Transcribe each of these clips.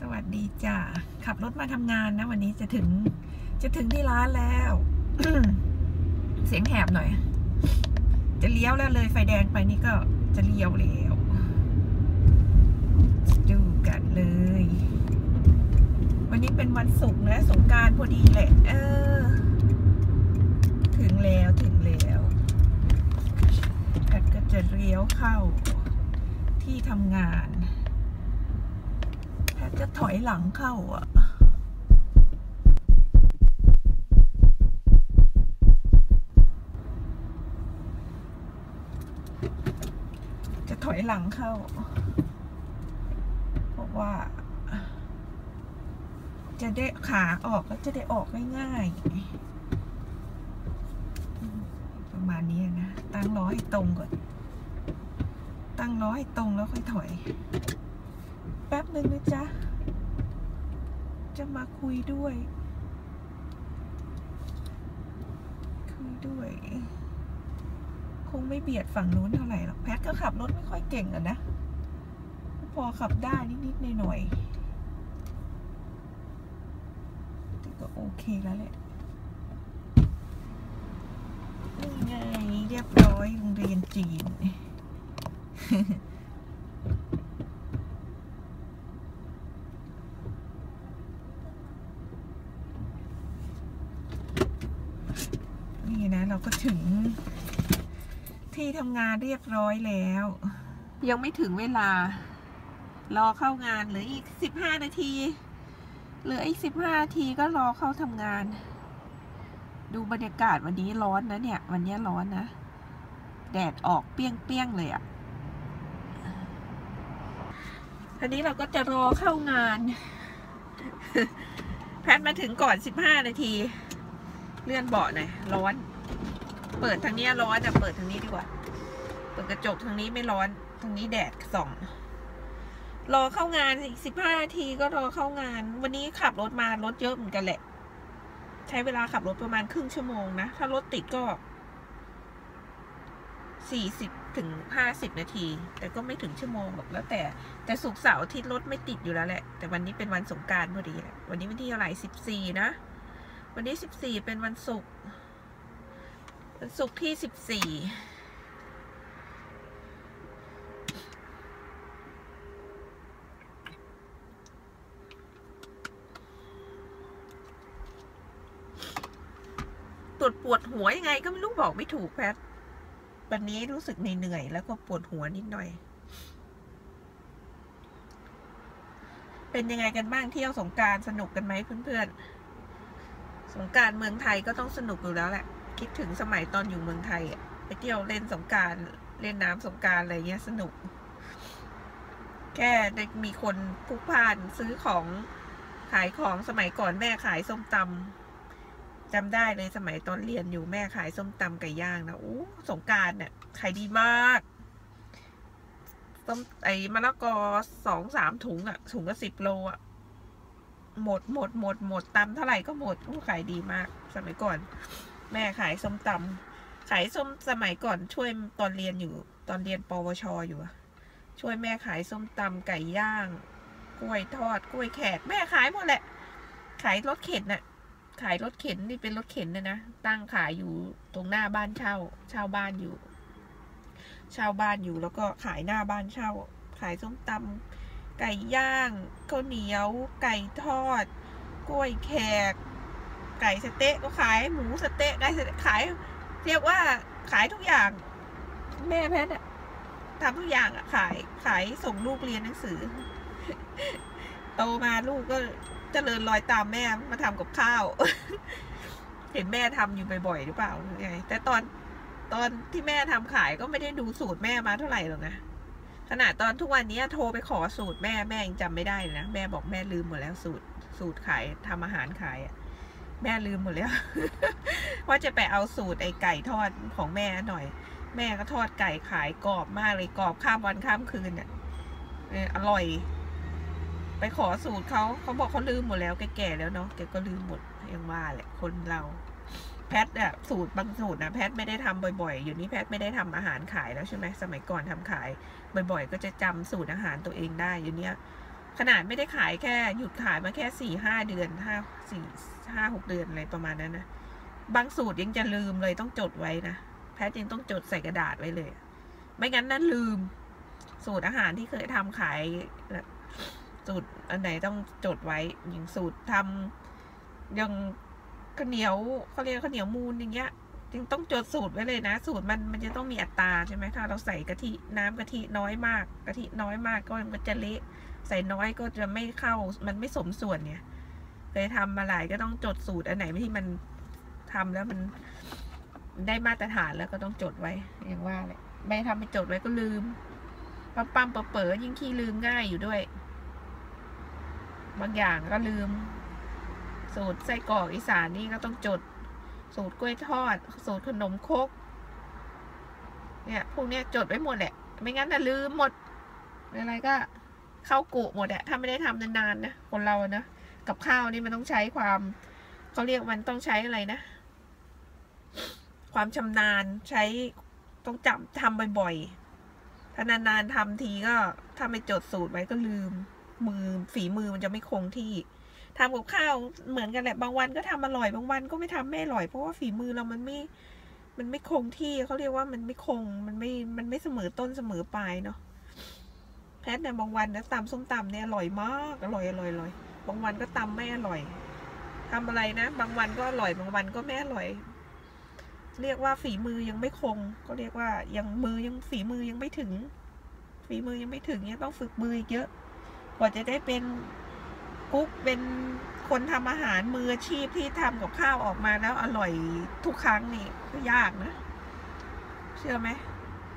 สวัสดีจ้าขับรถมาทำงานนะ วันนี้จะถึง จะถึงที่ร้านแล้ว เสียงแหบหน่อย จะเลี้ยวแล้วเลยไฟแดงไปนี่ก็จะเลี้ยวแล้ว ดูกันเลย วันนี้เป็นวันศุกร์นะสงการพอดีแหละ เออ ถึงแล้วถึงแล้วแพทก็จะเลี้ยวเข้าที่ทำงาน จะถอยหลังเข้าอะจะถอยหลังเข้า เพราะว่า จะได้ขาออกแล้วจะได้ออกง่ายๆ ประมาณนี้นะ ตั้งล้อให้ตรงก่อน ตั้งล้อให้ตรงแล้วค่อยถอย แป๊บหนึ่งนะจ๊ะ จะมาคุยด้วย คุยด้วย คงไม่เบียดฝั่งนู้นเท่าไหร่หรอก แพทก็ขับรถไม่ค่อยเก่งอะนะ พอขับได้นิดๆหน่อยๆแต่ก็โอเคแล้วแหละนี่ไงเรียบร้อยโรงเรียนจีน นี่นะเราก็ถึง ที่ทำงานเรียบร้อยแล้ว ยังไม่ถึงเวลา รอเข้างานเหลืออีกสิบห้านาทีเหลืออีกสิบห้านาทีก็รอเข้าทำงาน ดูบรรยากาศวันนี้ร้อนนะเนี่ย วันนี้ร้อนนะ แดดออกเปรี้ยงๆเลยอะ่ะทีนี้เราก็จะรอเข้างาน แพทมาถึงก่อนสิบห้านาที เลื่อนเบาะหน่อยร้อน เปิดทางนี้ร้อนแต่เปิดทางนี้ดีกว่า เปิดกระจกทางนี้ไม่ร้อนทางนี้แดดส่อง รอเข้างานอีกสิบห้านาทีก็รอเข้างาน วันนี้ขับรถมารถเยอะเหมือนกันแหละ ใช้เวลาขับรถประมาณครึ่งชั่วโมงนะ ถ้ารถติดก็สี่สิบถึงห้าสิบนาที แต่ก็ไม่ถึงชั่วโมงหรอกแล้วแต่ แต่สุกเสาร์อาทิตย์รถไม่ติดอยู่แล้วแหละ แต่วันนี้เป็นวันสงกรารพอดีแหละ วันนี้วันที่เท่าไหร่สิบสี่นะ วันนี้สิบสี่เป็นวันศุกร์วันศุกร์ที่สิบสี่ปวดปวดหัวยังไงก็ไม่รู้บอกไม่ถูกแพทวันนี้รู้สึกเหนื่อยแล้วก็ปวดหัวนิดหน่อย เป็นยังไงกันบ้างเที่ยวสงการสนุกกันไหมเพื่อนๆ สงการเมืองไทยก็ต้องสนุกอยู่แล้วแหละ คิดถึงสมัยตอนอยู่เมืองไทยอะไปเที่ยวเล่นสงการเล่นน้ำสงการอะไรเงี้ยสนุก แค่ได้มีคนพุกพ่านซื้อของขายของสมัยก่อนแม่ขายส้มตำจำได้เลยสมัยตอนเรียนอยู่แม่ขายส้มตำไก่ย่างนะอู้สงการเนี่ยขายดีมากส้มไอ้มะละกอสองสามถุงอะถุงละสิบโลอะ หมดหมดหมดหมดตำเท่าไหร่ก็หมดอู้ขายดีมาก สมัยก่อน แม่ขายส้มตำขายส้มสมัยก่อนช่วยตอนเรียนอยู่ ตอนเรียนปวชอยู่อะช่วยแม่ขายส้มตำไก่ย่าง กล้วยทอด กล้วยแขกแม่ขายหมดแหละ ขายรถเข็นน่ะ ขายรถเข็นนี่เป็นรถเข็นนะนะตั้งขายอยู่ตรงหน้าบ้านเช่าเช่าบ้านอยู่เช่าบ้านอยู่แล้วก็ขายหน้าบ้านเช่า ขายส้มตำ ไก่ย่างข้าวเหนียว ไก่ทอด กล้วยแขก ไก่สเต๊ะก็ขายหมูสเต๊ะไก่สเต๊ะขาย เรียกว่าขายทุกอย่าง แม่แพทย์อะทำทุกอย่างอะขายขายส่งลูกเรียนหนังสือ โตมาลูกก็เจริญรอยตามแม่มาทำกับข้าว เห็นแม่ทำอยู่บ่อยๆหรือเปล่าไงแต่ตอนตอนที่แม่ทำขายก็ไม่ได้ดูสูตรแม่มาเท่าไหร่หรอกนะ ขนาดตอนทุกวันนี้โทรไปขอสูตรแม่แม่ยังจำไม่ได้นะแม่บอกแม่ลืมหมดแล้วสูตรสูตรขายทำอาหารขายอะแม่ลืมหมดแล้ว ว่าจะไปเอาสูตรไอ้ไก่ทอดของแม่หน่อย แม่ก็ทอดไก่ขายกรอบมากเลยกรอบข้ามวันข้ามคืนอะเอออร่อย ไปขอสูตรเขาเขาบอกเขาลืมหมดแล้วแกแก่แล้วเนาะแกก็ลืมหมดยังว่าแหละคนเราแพทอะสูตรบางสูตรนะแพทไม่ได้ทำบ่อยๆ อยู่นี้แพทไม่ได้ทำอาหารขายแล้วใช่ไหมสมัยก่อนทำขายบ่อยๆ ก็จะจำสูตรอาหารตัวเองได้อยู่เนี้ยขนาดไม่ได้ขายแค่หยุดขายมาแค่สี่ห้าเดือนห้าสี่ห้าหกเดือนอะไรประมาณนั้นนะบางสูตรยังจะลืมเลยต้องจดไว้นะแพทยังต้องจดใส่กระดาษไว้เลย ไม่งั้นนั่นลืม สูตรอาหารที่เคยทำขายสูตรอันไหนต้องจดไว้อย่างสูตรทำยัง ข้าวเหนียวเขาเรียกข้าวเหนียวมูนอย่างเงี้ย จึงต้องจดสูตรไว้เลยนะ สูตรมันมันจะต้องมีอัตราใช่ไหมถ้าเราใส่กะทิน้ำกะทิน้อยมากกะทิน้อยมากก็มันจะเละใส่น้อยก็จะไม่เข้ามันไม่สมส่วนเนี่ยเคยทำมาหลายก็ต้องจดสูตรอันไหนที่มันทำแล้วมันได้มาตรฐานแล้วก็ต้องจดไว้อย่างว่าเลยไม่ทำไปจดไว้ก็ลืมปั๊มปั๊มเป๋อยิ่งขี้ลืมง่ายอยู่ด้วย บางอย่างก็ลืม สูตรไส้กรอกอีสานนี่ก็ต้องจด สูตรกล้วยทอด สูตรขนมคก เนี่ยพวกเนี้ยจดไว้หมดแหละ ไม่งั้นจะลืมหมด อะไรก็เข้ากุหมดอะถ้าไม่ได้ทำนานๆนะคนเรานะกับข้าวนี่มันต้องใช้ความเขาเรียกมันต้องใช้อะไรนะ ความชำนาญใช้ต้องจำทำบ่อยๆถ้านานๆทำทีก็ถ้าไม่จดสูตรไว้ก็ลืมมือฝีมือมันจะไม่คงที่ ทำกับข้าวเหมือนกันแหละบางวันก็ทำอร่อยบางวันก็ไม่ทำไม่อร่อยเพราะว่าฝีมือเรามันไม่ มันไม่คงที่เขาเรียกว่ามันไม่คงมันไม่มันไม่เสมอต้นเสมอปลายเนาะแพทเนี่ยบางวันนะตำส้มตำเนี่ยอร่อยมากอร่อยอร่อยอร่อยบางวันก็ตำไม่อร่อยทำอะไรนะบางวันก็อร่อยบางวันก็ไม่อร่อย เรียกว่าฝีมือยังไม่คง ก็เรียกว่ายังมือยังฝีมือยังไม่ถึง ฝีมือยังไม่ถึงเนี่ยต้องฝึกมือเยอะ กว่าจะได้เป็น กุ๊กเป็นคนทำอาหารมืออาชีพที่ทำกับข้าวออกมาแล้วอร่อยทุกครั้งนี่ก็ยากนะ เชื่อไหม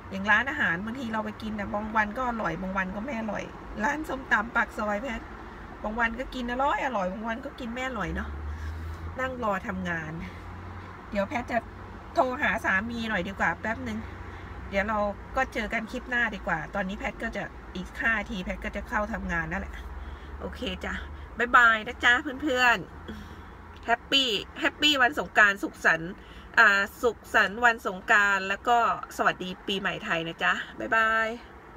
อย่างร้านอาหารบางทีเราไปกินนะบางวันก็อร่อยบางวันก็ไม่อร่อย ร้านส้มตำปากซอยแพทบางวันก็กินอร่อยอร่อยบางวันก็กินไม่อร่อยเนาะนั่งรอทำงาน เดี๋ยวแพทจะโทรหาสามีหน่อยดีกว่าแป๊บหนึ่งเดี๋ยวเราก็เจอกันคลิปหน้าดีกว่า ตอนนี้แพทก็จะอีกห้าทีแพทก็จะเข้าทำงานนั่นแหละ โอเคจ้ะ บายบายนะจ๊ะเพื่อนๆแฮปปี้แฮปปี้วันสงการสุขสันต์อ่าสุขสันต์วันสงการแล้วก็สวัสดีปีใหม่ไทยนะจ๊ะบ๊ายบาย